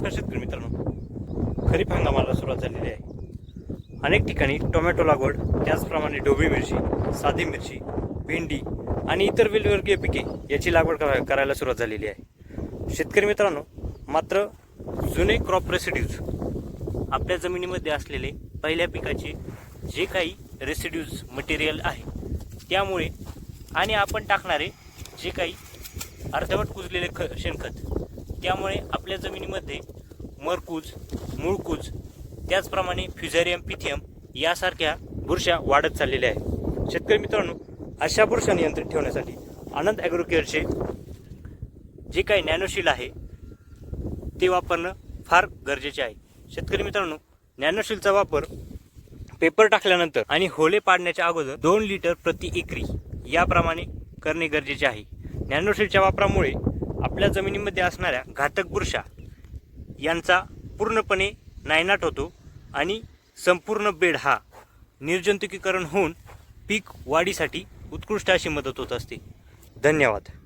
नमस्कार शेतकरी मित्रांनो. खरीप हंगामाला सुरुवात झालेली आहे. अनेक ठिकाणी टोमॅटो लागवड त्याचप्रमाणे डोबी मिरची साधी मिरची भेंडी आणि इतर वेलवर्गीय पिके याची लागवड करा- करायला सुरुवात झालेली आहे. शेतकरी मित्रांनो मात्र जुने क्रॉप रेसिड्यूज आपल्या जमिनीमध्ये असलेले पहिल्या पिकाचे जे काही रेसिड्यूज मटेरियल आहे त्यामुळे आणि आपण टाकणारे जे काही अर्धवट कुजलेले ख शेणखत त्यामुळे आपल्या जमिनीमध्ये मरकूज मूळकूज त्याचप्रमाणे फ्युझेरियम पिथियम यासारख्या बुरशा वाढत चाललेल्या आहेत. शेतकरी मित्रांनो अशा बुरशा नियंत्रित ठेवण्यासाठी आनंद ॲग्रोकेअरचे जे काही नॅनोशील आहे ते वापरणं फार गरजेचे आहे. शेतकरी मित्रांनो नॅनोशीलचा वापर पेपर टाकल्यानंतर आणि होले पाडण्याच्या अगोदर दोन लिटर प्रति एकरी याप्रमाणे करणे गरजेचे आहे. नॅनोशीलच्या वापरामुळे आपल्या जमिनीमध्ये असणाऱ्या घातक बुरशा यांचा पूर्णपणे नायनाट होतो आणि संपूर्ण बेड हा निर्जंतुकीकरण होऊन पीक वाढीसाठी उत्कृष्ट अशी मदत होत असते. धन्यवाद.